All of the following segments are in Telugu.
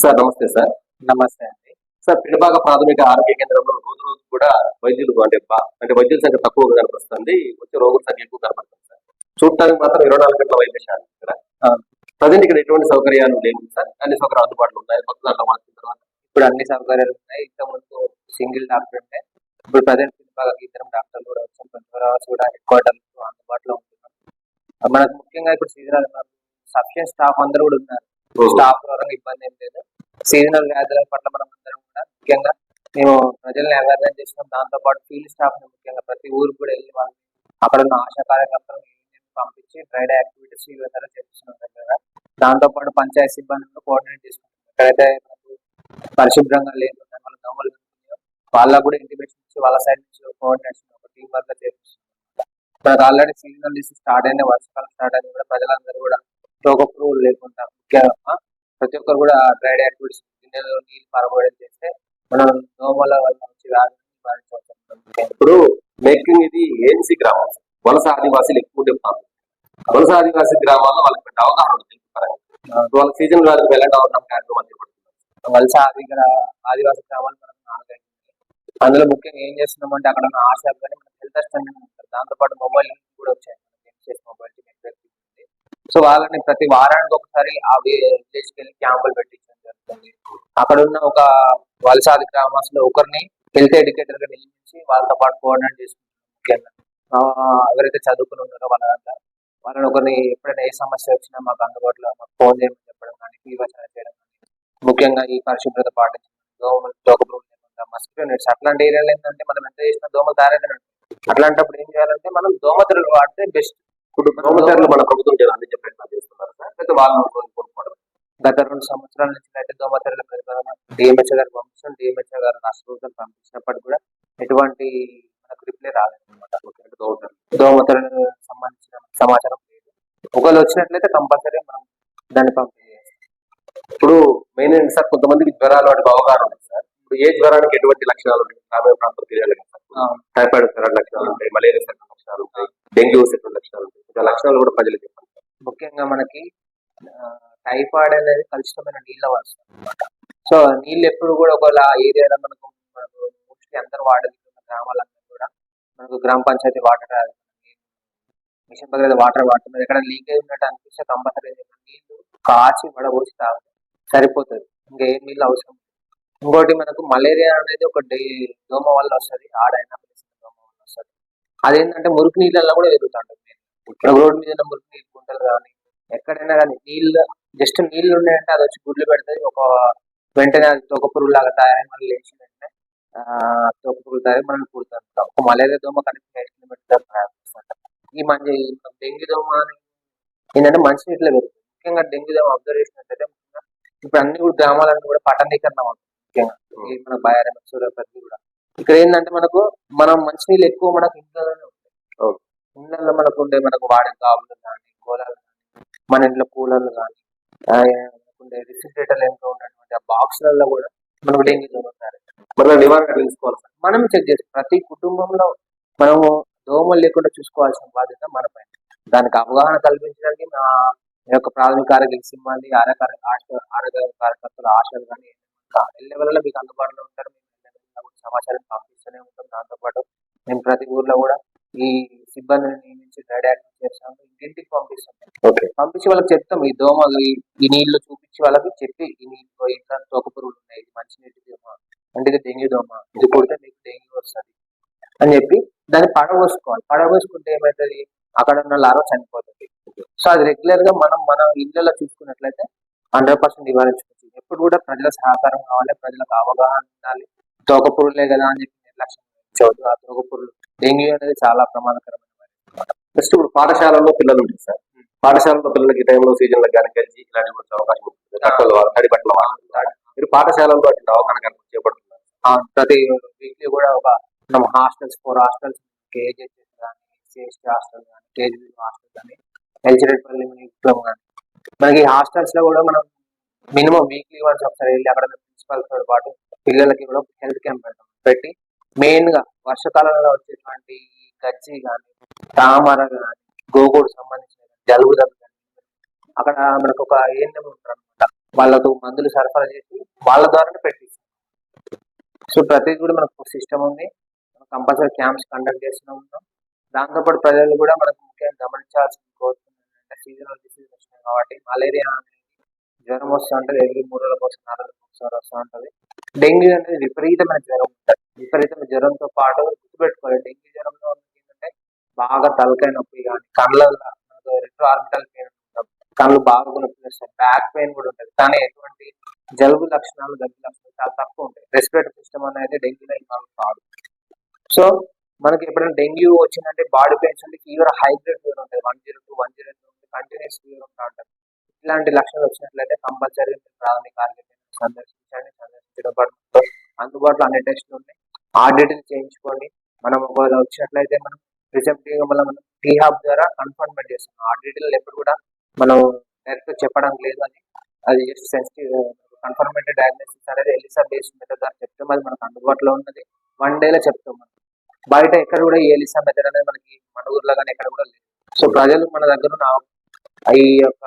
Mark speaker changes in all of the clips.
Speaker 1: సార్ నమస్తే సార్.
Speaker 2: నమస్తే అండి.
Speaker 1: సార్ పినపాక ప్రాథమిక ఆరోగ్య కేంద్రంలో రోజు రోజు కూడా వైద్యులు అంటే అంటే వైద్యుల సంఖ్య తక్కువగా కనపడుతుంది. వచ్చే రోగుల సంఖ్య ఎక్కువ కనపడుతుంది సార్. చూడటానికి మాత్రం ఇరవై నాలుగు గంటల వైద్యశాల ఇక్కడ. ప్రజెంట్ ఇక్కడ ఎటువంటి సౌకర్యాలు లేవు సార్. అన్ని సౌకర్యాలు అందుబాటులో ఉన్నాయి. కొత్త దాంట్లో మార్చిన తర్వాత
Speaker 2: ఇప్పుడు అన్ని సౌకర్యాలు ఉన్నాయి. ఇంత ముందు సింగిల్ డాక్టర్ ఉంటే ఇప్పుడు ప్రజెంట్ బాగా ఇద్దరం డాక్టర్లు కూడా వచ్చాం. ట్వంటీ అవర్స్ కూడా హెడ్ క్వార్టర్స్ అందుబాటులో ఉంటున్నాం. మనకు ముఖ్యంగా ఇప్పుడు సీజనల్ సఫిషియెంట్ స్టాఫ్ అందరూ కూడా ఉన్నారు. స్టాఫ్ పరంగా ఇబ్బంది ఏం లేదు. సీజనల్ వ్యాధుల పట్ల మనం అందరం కూడా ముఖ్యంగా మేము ప్రజల్ని అవేర్నెస్ చేసినాం దాంతో పాటు ఫీల్డ్ స్టాఫ్ ముఖ్యంగా ప్రతి ఊరు కూడా వెళ్ళి వాళ్ళు అక్కడ ఉన్న ఆశా కార్యకర్తలను పంపించి ఫ్రైడే యాక్టివిటీస్ ఈ విధంగా చేస్తున్నాం దగ్గర దాంతో పాటు పంచాయతీ సిబ్బందిని కోఆర్డినేట్ చేసుకుంటాం ఎక్కడైతే మనకు పరిశుభ్రంగా లేదు మన దోమలు వాళ్ళకు కూడా ఇంటిమేషన్ ఇచ్చి వాళ్ళ సైడ్ నుంచి కోఆర్డినేషన్ ఒక టీం వర్క్ చేపిస్తున్నాం మనకు ఆల్రెడీ సీజనల్ డిసీజ్ స్టార్ట్ అయిన వర్షాకాలం స్టార్ట్ అయింది కూడా ప్రజలందరూ కూడా తోక పురుగులు లేకుండా ముఖ్యంగా ప్రతి ఒక్కరు కూడా డ్రైడ్ యాక్టివిటీస్ గిన్నెలో నీళ్ళు పారబోయడం చేస్తే మనం దోమల వల్ల వచ్చే వ్యాధులను నివారించవచ్చు
Speaker 1: ఇప్పుడు మేకింగ్ ఇది ఏఎన్సీ గ్రామం. వలస ఆదివాసీలు ఎక్కువ ప్రాంతం వలస ఆదివాసీ గ్రామాల్లో వాళ్ళకి పెద్ద అవగాహన ఉంటుంది. వాళ్ళకి సీజన్ వ్యాధులకు వెళ్ళడం అవడం కార్యక్రమాలు చేపడుతున్నారు
Speaker 2: వలస ఆదిగర ఆదివాసీ గ్రామాలు ఉన్నాయి. అందులో ముఖ్యంగా ఏం చేస్తున్నామంటే అక్కడ ఉన్న ఆశ కానీ మనకి హెల్త్ అసిస్టెంట్ ఉంటారు దాంతో పాటు మొబైల్ సో వాళ్ళని ప్రతి వారానికి ఒకసారి ఆ విలేజ్కి వెళ్ళి క్యాంపులు పెట్టించడం జరుగుతుంది. అక్కడ ఉన్న ఒక వలసాది గ్రామస్తులు ఒకరిని హెల్త్ ఎడ్యుకేటర్గా నియమించి వాళ్ళతో పాటు కోఆర్డినేట్ చేసుకుంటున్నాం ముఖ్యంగా. ఎవరైతే చదువుకుని ఉన్నారో వాళ్ళ దాంట్లో వాళ్ళని ఒకరిని ఎప్పుడైనా ఏ సమస్య వచ్చినా మాకు అందుబాటులో మాకు ఫోన్ చేయమని చెప్పడం కానీ ఫీవర్ చేయడం కానీ ముఖ్యంగా ఈ పరిశుభ్రత పాటించడం దోమలు తోకపురుగులు లేకుండా మస్కిటో నెట్స్ అట్లాంటి ఏరియాలో ఏంటంటే మనం ఎంత చేసినా దోమలు తయారైతే అట్లాంటప్పుడు ఏం చేయాలంటే మనం దోమతులు వాడితే బెస్ట్.
Speaker 1: ఇప్పుడు దోమతెరలు మన ప్రభుత్వం చేయాలి అందించే ప్రయత్నం చేస్తున్నారు సార్. అయితే వాళ్ళు కొనుక్కోవడం
Speaker 2: గత రెండు సంవత్సరాల నుంచి అయితే దోమతెరల పరిపాలన డిఎంహెచ్ గారు పంపించాం డిఎంహెచ్ గారు రాష్ట్ర ప్రభుత్వం పంపించినప్పటికీ కూడా ఎటువంటి మనకు రిప్లై రాలేదన్నమాట.
Speaker 1: దోమతెరలు.
Speaker 2: దోమతెరలకు సంబంధించిన సమాచారం లేదు. ఒకవేళ వచ్చినట్లయితే కంపల్సరీ మనం దాన్ని పంపిణీ
Speaker 1: ఇప్పుడు మెయిన్ ఏంటి సార్? కొంతమందికి జ్వరాలు వాటికి అవగాహన ఉంది సార్. ఇప్పుడు ఏ జ్వరానికి ఎటువంటి లక్షణాలు ఉంటాయి గ్రామీణ ప్రాంతం తెలియాలి కదా సార్. టైఫాయిడ్ లక్షణాలు ఉంటాయి మలేరియా లక్షణాలు ఉంటాయి డెంగ్యూ లక్షణాలు ఉంటాయి. లక్షణాలు కూడా ప్రజలకు చెప్పండి
Speaker 2: ముఖ్యంగా మనకి టైఫాయిడ్ అనేది కలుషితమైన నీళ్ళ వలస అనమాట సో నీళ్ళు ఎప్పుడు కూడా ఒకవేళ ఏరియాలో మనకు మనకు మోస్ట్లీ అందరూ వాడేది గ్రామాలందరూ కూడా మనకు గ్రామ పంచాయతీ వాటర్ మిషన్ పద్ధతి వాటర్ వాడుతున్నారు. ఎక్కడ లీకేజ్ ఉన్నట్టు అనిపిస్తే కంపల్సరీ నీళ్ళు కాచి వడబోసి తాగితే సరిపోతుంది. ఇంకా ఏం నీళ్ళు అవసరం ఇంకోటి మనకు మలేరియా అనేది ఒక డే- దోమ వల్ల వస్తుంది ఆడైనా దోమ వల్ల వస్తుంది. అదేంటంటే మురికి నీళ్ళల్లో కూడా ఎదుగుతుంటుంది ఇక్కడ రోడ్డు మీద మురికి నీళ్ళు గుంటలు కానీ ఎక్కడైనా కానీ నీళ్ళు జస్ట్ నీళ్ళు ఉన్నాయంటే అది వచ్చి గుడ్లు పెడతాయి. ఒక వెంటనే అది తోక పురుగు లాగా తయారై మళ్ళీ లేచి వెంటనే ఆ, తోక పురుగు తయారై మనం పుడుతుంటాం ఒక మలేరియా దోమ కనీసం ఐదు కిలోమీటర్ ప్రయాణిస్తుంటాం ఈ మంచి డెంగ్యూ దోమ అని ఏంటంటే మంచి నీటిలో పెరుగుతుంది. ముఖ్యంగా డెంగ్యూ దోమ అబ్జర్వ్ చేసినట్టయితే ముఖ్యంగా ఇప్పుడు అన్ని కూడా గ్రామాలన్నీ కూడా పట్టణీకరణ ముఖ్యంగా మన బయారం సూర్యాపతి కూడా. ఇక్కడ ఏంటంటే మనకు మనం మంచినీళ్ళు ఎక్కువ మనకు ఇంట్లోనే ఇళ్ళల్లో మనకు ఉండే మనకు వాడే గాబులు కానీ గోళాలు కానీ మన ఇంట్లో కూలర్లు కానీ ఉండే రిఫ్రిజిరేటర్లు ఎంతో ఉన్నటువంటి ఆ బాక్స్లలో కూడా మనకు డెంగ్యూ దోమ
Speaker 1: మనం నివారణ తెలుసుకోవాలి
Speaker 2: మనం చెక్ చేసి ప్రతి కుటుంబంలో మనము దోమలు లేకుండా చూసుకోవాల్సిన బాధ్యత మనపై దానికి అవగాహన కల్పించడానికి మా యొక్క ప్రాథమిక ఆరోగ్య సిబ్బంది ఆరోగ్య ఆశ- ఆరోగ్య కార్యకర్తలు ఆశలు కానీ లెవెల్లో మీకు అందుబాటులో ఉంటారు సమాచారం పంపిస్తూనే ఉంటాం. దాంతోపాటు మేము ప్రతి ఊర్లో కూడా ఈ సిబ్బందిని నియమించి గైడ్ యాక్టివ్ చేస్తాము ఇంటింటికి పంపిస్తాం.
Speaker 1: ఓకే.
Speaker 2: పంపించి వాళ్ళకి చెప్తాం ఈ దోమలు ఈ- నీళ్ళు చూపించి వాళ్ళకి చెప్పి ఈ నీళ్ళు ఇట్లా తోక పురుగులు ఉన్నాయి ఇది మంచి నీటి దోమ అంటే ఇది డెంగ్యూ దోమ ఇది కొడితే మీకు డెంగ్యూ వస్తుంది. అని చెప్పి దాన్ని పడబోసుకోవాలి పడబోసుకుంటే ఏమవుతుంది అక్కడ ఉన్న లార్వా చనిపోతుంది. సో అది రెగ్యులర్గా మనం మన ఇళ్ళలో చూసుకున్నట్లయితే హండ్రెడ్ పర్సెంట్ నివారించుకోవచ్చు. ఎప్పుడు కూడా ప్రజల సహకారం కావాలి ప్రజలకు అవగాహన ఉండాలి. తోక పురుగులే కదా అని చెప్పి నిర్లక్ష్యం ఆ తోక పురుగులు డెంగ్యూ అనేది చాలా ప్రమాదకరమైన
Speaker 1: నెక్స్ట్ ఇప్పుడు పాఠశాలల్లో పిల్లలు ఉంటాయి సార్. పాఠశాలలో పిల్లలకి టైంలో టైంలో సీజన్లో కానీ కలిసి ఇలాంటివి వచ్చే అవకాశం ఉంటుంది. తక్కువ తడి బట్టలు వాడుతుంటారు మీరు పాఠశాలలో అటువంటి అవగాహన కనుక చేపడుతున్నారు.
Speaker 2: ప్రతి వీక్లీ కూడా ఒక మనం హాస్టల్స్ ఫోర్ హాస్టల్స్ కేజెస్ కానీ సిఎస్టీ హాస్టల్ కానీ కేజీ హాస్టల్ కానీ ఎల్చిరెడ్పల్లి విప్లవం కానీ మనకి హాస్టల్స్లో కూడా మనం మినిమం వీక్లీ వన్స్ ఒకసారి వెళ్ళి అక్కడ ప్రిన్సిపల్తో పాటు పిల్లలకి కూడా హెల్త్ క్యాంప్ పెడతాం. పెట్టి మెయిన్గా వర్షాకాలంలో వచ్చేటువంటి ఈ గజ్జి కానీ తామర కానీ గోగుడు సంబంధించిన జలుబు దగ్గర అక్కడ మనకు ఒక ఏఎన్ఎం ఉంటారు అనమాట వాళ్ళకు మందులు సరఫరా చేసి వాళ్ళ ద్వారా పెట్టిస్తాం. సో ప్రతిదీ కూడా మనకు సిస్టమ్ ఉంది. కంపల్సరీ క్యాంప్స్ కండక్ట్ చేస్తూనే ఉన్నాం దాంతోపాటు ప్రజలు కూడా మనకు ముఖ్యంగా గమనించాల్సిన కోరుతుంది సీజనల్ డిసీజ్ వస్తున్నాయి కాబట్టి మలేరియా అనేది జ్వరం వస్తూ ఉంటుంది ఎవ్రీ మూడు రోజులకు ఒకసారి నాలుగు రోజులకు ఒకసారి వస్తూ ఉంటుంది. డెంగ్యూ అనేది విపరీతమైన జ్వరం ఉంటుంది. విపరీతమైన జ్వరంతో పాటు గుర్తుపెట్టుకోవాలి డెంగ్యూ జ్వరంలో ఏంటంటే బాగా తలకాయ నొప్పి కానీ కళ్ళల్లో రెండు ఆర్బిటల్ పెయిన్ కళ్ళు బాగా నొప్పి వస్తాయి బ్యాక్ పెయిన్ కూడా ఉంటుంది. కానీ ఎటువంటి జలుబు లక్షణాలు దగ్గు లక్షణాలు చాలా తక్కువ ఉంటాయి. రెస్పిరేటరీ సిస్టమ్ అనేది డెంగ్యూలో ఇన్వాల్వ్ కాదు. సో మనకి ఎప్పుడైనా డెంగ్యూ వచ్చిందంటే బాడీ పెయిన్స్ ఉంటే ఫీవర్ హైబ్రిడ్ ఫీవర్ ఉంటుంది. One zero two one zero two continuous fever ఉంటా ఉంటుంది. ఇలాంటి లక్షణాలు వచ్చినట్లయితే కంపల్సరీ ప్రాథమిక ఆరోగ్య సందర్శించండి సందర్శించడం. పడుతుంది అందుబాటులో అన్ని టెస్టులు ఉన్నాయి. ఆ డీటెయిల్స్ చేయించుకోండి. మనం ఒకవేళ వచ్చినట్లయితే మనం ప్రిజెంటివ్ మళ్ళీ మనం టీ హాబ్ ద్వారా కన్ఫర్మ్మెంట్ చేస్తాం. ఆ డీటెయిల్ ఎప్పుడు కూడా మనం డైరెక్ట్ చెప్పడం లేదు అని. అది జస్ట్ సెన్సిటివ్ కన్ఫర్మేటెడ్ డయాగ్నోసిస్ అనేది ఎలిసా బేస్డ్ మెథడ్ ద్వారా చెప్తాం అది మనకు అందుబాటులో ఉన్నది. వన్ డేలో చెప్తాం మనం. బయట ఎక్కడ కూడా ఈ ఎలిసా మెథడ్ అనేది మనకి మన ఊర్లో కానీ ఎక్కడ కూడా లేదు. సో ప్రజలు మన దగ్గర ఉన్న ఈ యొక్క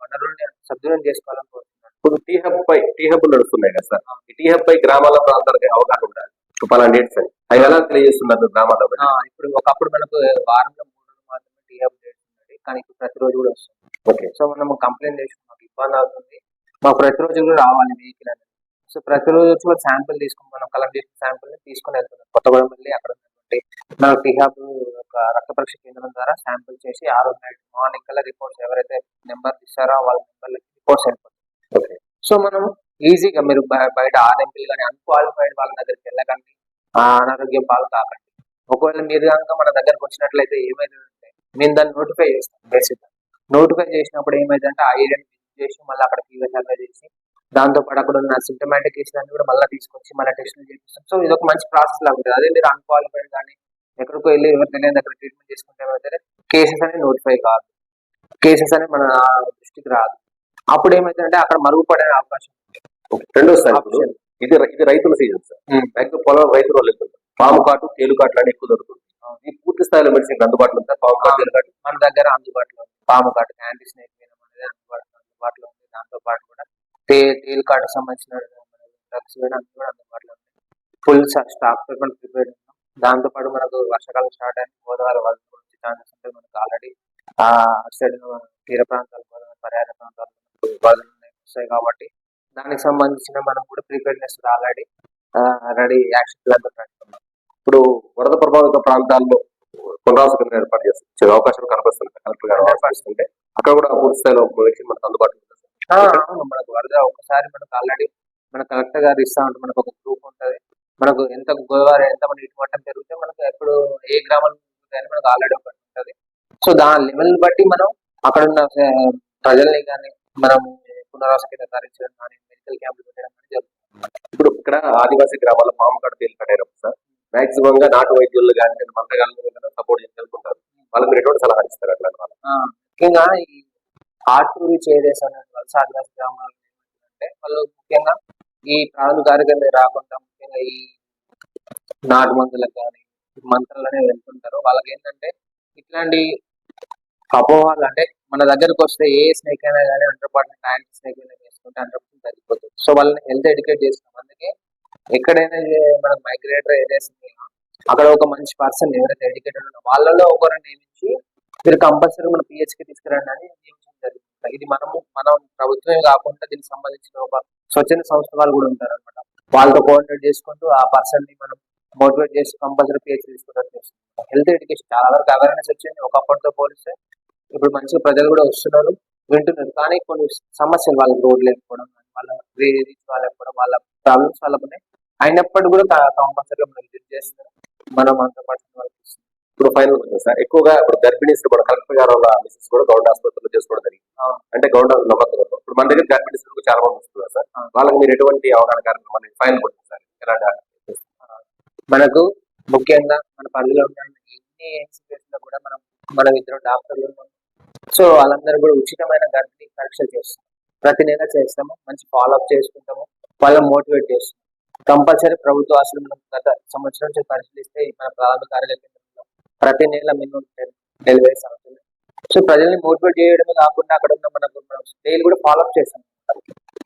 Speaker 2: వనరుల్ని సద్వినియోగం చేసుకోవాలని కోరుతున్నాను.
Speaker 1: ఇప్పుడు టీ హబ్ పై టీ హబ్ నడుస్తున్నాయి కదా సార్. ఈ టీ హబ్ పై గ్రామాల ప్రాంతాలకి అవగాహన ఉండాలి. పలానా డేట్స్ అని అవి ఎలా తెలియజేస్తున్నారు గ్రామాల్లో
Speaker 2: ఇప్పుడు ఒకప్పుడు మనకు వారంలో మూడు రోజులు మాత్రమే టీ అప్డేట్స్ ఉన్నది కానీ ఇప్పుడు ప్రతిరోజు కూడా వస్తుంది.
Speaker 1: ఓకే.
Speaker 2: సో మనం కంప్లైంట్ చేసి మాకు ఇబ్బంది అవుతుంది. మాకు ప్రతిరోజు కూడా రావాలి వెహికల్ అనేది. సో ప్రతిరోజు వచ్చి వాళ్ళు శాంపిల్ తీసుకుని మనం కలెక్ట్ చేసిన శాంపిల్ని తీసుకుని వెళ్తున్నాం. కొత్తగూడెం వెళ్ళి అక్కడ ఉన్నటువంటి మన టిహాబ్ ఒక రక్త పరీక్ష కేంద్రం ద్వారా శాంపిల్ చేసి ఆ రోజు నైట్ మార్నింగ్ కల్లా రిపోర్ట్స్ ఎవరైతే నెంబర్ ఇస్తారో వాళ్ళ నెంబర్లకి రిపోర్ట్స్ వెళ్ళిపోతాయి
Speaker 1: ఓకే.
Speaker 2: సో మనం ఈజీగా మీరు బయ- బయట ఆర్ఎంపీలు కానీ అన్క్వాలిఫైడ్ వాళ్ళ దగ్గరికి వెళ్ళకండి. అనారోగ్యం పాలు కాకండి. ఒకవేళ మీరు కనుక మన దగ్గరకు వచ్చినట్లయితే ఏమైందంటే మేము దాన్ని నోటిఫై చేస్తాం బేసిక్ నోటిఫై చేసినప్పుడు ఏమైందంటే ఆ ఏరియాని విజిట్ చేసి మళ్ళీ అక్కడ ఫీవర్ చేసి దాంతో పాటు అక్కడ ఉన్న సిమ్టమాటిక్ కేసులన్నీ కూడా మళ్ళీ తీసుకొచ్చి మన టెస్టులు చేపిస్తాం. సో ఇది ఒక మంచి ప్రాసెస్ లాగా ఉంటుంది. అదే మీరు అన్క్వాలిఫైడ్ కానీ ఎక్కడికో వెళ్ళి ఎవరు తెలియని దగ్గర ట్రీట్మెంట్ చేసుకుంటే ఏమైతే కేసెస్ అనేది నోటిఫై కాదు. కేసెస్ అనేది మన దృష్టికి రాదు. అప్పుడు ఏమైందంటే అక్కడ మరుగుపడే అవకాశం
Speaker 1: రెండోసారి. ఇది ఇది రైతుల సీజన్ సార్. రైతు పొలం రైతులు వాళ్ళు వెళ్తుంటారు పాము కాటు తేలు కాట్లు అని ఎక్కువ దొరుకుతుంది. ఈ పూర్తి స్థాయిలో మెడిసిన్ అందుబాటులో ఉంటాయి. పాము కాటు తేలు కాటు
Speaker 2: మన దగ్గర అందుబాటులో ఉంది. పాము కాటు యాంటీ స్నేక్ వెనం అనేది అందుబాటులో అందుబాటులో ఉంది. దాంతో పాటు కూడా తే తేలు కాటు సంబంధించిన డ్రగ్స్ కూడా అందుబాటులో ఉంది. ఫుల్ స్టాక్ మనం ప్రిపేర్ దాంతో పాటు మనకు వర్షాకాలం స్టార్ట్ అయింది. గోదావరి వరద గురించి ఛాన్సెస్ ఉంటే మనకు ఆల్రెడీ ఆ సైడ్ తీర ప్రాంతాలు గోదావరి పరిహార ప్రాంతాలు వరదలు ఉన్నాయి, వస్తాయి కాబట్టి దానికి సంబంధించిన మనం కూడా preparedness already ready action plan పెట్టుకున్నాం
Speaker 1: ఇప్పుడు వరద ప్రభావిత ప్రాంతాల్లో పునరావాస కేంద్రం ఏర్పాటు చేస్తే. అవకాశం కనిపిస్తుంది. కలెక్టర్ గారు ఆలోచిస్తుంటే అక్కడ కూడా పూర్తి స్థాయిలో మెడిసిన్ మనకు అందుబాటులో
Speaker 2: మనకు వరద ఒకసారి మనకు ఆల్రెడీ మన కలెక్టర్ గారు ఇస్తా ఉంటారు మనకు ఒక గ్రూప్ ఉంటది. మనకు ఎంత గోదావరి ఎంత మన ఇటు మట్టం పెరిగితే మనకు ఎప్పుడు ఏ గ్రామం అని మనకు ఆల్రెడీ ఒకటి ఉంటది. సో దాని లెవెల్ బట్టి మనం అక్కడ ఉన్న ప్రజల్ని కానీ మనం పునరావాస కేంద్రం తరలించడం కానీ మెడికల్ క్యాంపులు పెట్టడం కానీ జరుగుతుంది
Speaker 1: కూడా ఆదివాసీ గ్రామాల పాము కడుపు తేలు కాటు సార్. మాక్సిమం గా నాటు వైద్యులు కానీ మంత్రగాళ్ళు సపోర్ట్ చేసి వాళ్ళకి మీరు ఎటువంటి సలహా ఇస్తారు అట్లా
Speaker 2: ముఖ్యంగా ఈ ఆటూరి చేరేస్ అనే ఆదివాసీ గ్రామాలు అంటే వాళ్ళు ముఖ్యంగా ఈ ప్రాణులు కార్యక్రమం రాకుండా ముఖ్యంగా ఈ నాటు మందులకు కానీ మంత్రాలనే వెళ్తుంటారు. వాళ్ళకి ఏంటంటే ఇట్లాంటి అపోహాలు అంటే మన దగ్గరకు వస్తే ఏ స్నేక్ అయినా కానీ హండ్రెడ్ పర్సెంట్ యాంటీ స్నేక్ అయినా వేసుకుంటే హండ్రెడ్ పర్సెంట్ తగ్గిపోతుంది. సో వాళ్ళని హెల్త్ ఎడ్యుకేట్ చేస్తాం అందుకే ఎక్కడైనా మనం మైగ్రేటర్ ఏరియాస్ ఉన్నాయో అక్కడ ఒక మంచి పర్సన్ ఎవరైతే ఎడ్యుకేటెడ్ ఉన్నారో వాళ్ళలో ఒకరిని నియమించి మీరు కంపల్సరీ మన పిహెచ్కి తీసుకురండి అని నియమించడం జరుగుతుంది. ఇది మనము మనం ప్రభుత్వమే కాకుండా దీనికి సంబంధించిన ఒక స్వచ్ఛంద సంస్థ వాళ్ళు కూడా ఉంటారు అనమాట వాళ్ళతో కోఆర్డినేట్ చేసుకుంటూ ఆ పర్సన్ని మనం మోటివేట్ చేసి కంపల్సరీ పిహెచ్డి తీసుకుంటారు చేస్తున్నాం హెల్త్ ఎడ్యుకేషన్ చాలా వరకు అవేర్నెస్ వచ్చింది. ఒకప్పటితో పోలిస్తే ఇప్పుడు మంచిగా ప్రజలు కూడా వస్తున్నారు వింటున్నారు. కానీ కొన్ని సమస్యలు వాళ్ళకి రోడ్ లేకపోవడం వాళ్ళ రీచ్ వాళ్ళకపోవడం వాళ్ళ ప్రాబ్లమ్స్ వాళ్ళకు ఉన్నాయి. అయినప్పటికీ కూడా కంపల్సరీగా మనం విజిట్ చేస్తున్నారు మనం అంత పర్సన్.
Speaker 1: ఇప్పుడు ఫైనల్ సార్ ఎక్కువగా ఇప్పుడు గర్భిణీస్ కూడా కలెక్టర్ గారు మిసెస్ కూడా గవర్నమెంట్ ఆసుపత్రిలో చేసుకోవడం జరిగింది. అంటే గవర్నమెంట్ నమ్మకం ఇప్పుడు మన దగ్గర గర్భిణీస్ కూడా చాలా మంది వస్తున్నారు సార్. వాళ్ళకి మీరు ఎటువంటి అవగాహన కార్యక్రమాలు ఫైనల్ కొట్టింది సార్
Speaker 2: మనకు ముఖ్యంగా మన పల్లెలో ఉన్న ఎన్ని ఇన్స్టిట్యూట్స్లో కూడా మనం మనం ఇద్దరు డాక్టర్లు సో వాళ్ళందరూ కూడా ఉచితమైన గర్భిణీ పరీక్ష చేస్తాం ప్రతి నెల చేస్తాము. మంచి ఫాలో అప్ చేసుకుంటాము. వాళ్ళని మోటివేట్ చేస్తాం కంపల్సరీ ప్రభుత్వ ఆస్తులు మనం గత సంవత్సరం నుంచి పరిశీలిస్తే మన ప్రాథమిక కార్యాలయ కేంద్రంలో ప్రతి నెల మినిమం డెలివరీస్ అవుతుంది సో ప్రజల్ని మోటివేట్ చేయడమే కాకుండా అక్కడ ఉన్న మనకు డైలీ కూడా ఫాలో అప్ చేస్తాం.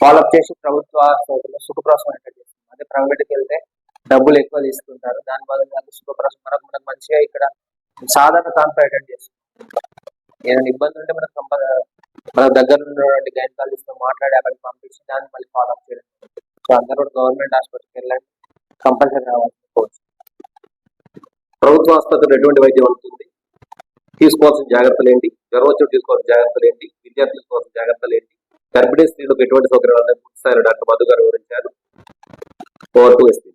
Speaker 2: ఫాలోఅప్ చేసి ప్రభుత్వ ఆసుపత్రిలో సుఖప్రాసం ఎట్లా చేస్తాం. అదే ప్రైవేట్కి వెళ్తే డబ్బులు ఎక్కువ తీసుకుంటారు. దాని బదులు అది సుఖప్రసవం మనకు మనకు మంచిగా ఇక్కడ సాధారణ కాన్పు అటెండ్ చేస్తుంది ఏదైనా ఇబ్బంది ఉంటే మనకు మన దగ్గర ఉన్నటువంటి గైనకాలజిస్ట్ మాట్లాడి అక్కడికి పంపించి దాన్ని మళ్ళీ ఫాలోఅప్ చేయడం. సో అందరూ కూడా గవర్నమెంట్ హాస్పిటల్కి వెళ్ళండి కంపల్సరీ కావాల్సిన కోర్స్.
Speaker 1: ప్రభుత్వ ఆసుపత్రిలో ఎటువంటి వైద్యం అందుతుంది? తీసుకోవాల్సిన జాగ్రత్తలు ఏంటి? జ్వరం వచ్చి తీసుకోవాల్సిన జాగ్రత్తలు ఏంటి? విద్యార్థులు తీసుకోవాల్సిన జాగ్రత్తలు ఏంటి? గర్భిణీ స్త్రీలకు ఎటువంటి సౌకర్యాలు పూర్తి డాక్టర్ మధు గారు వివరించారు. Over to SP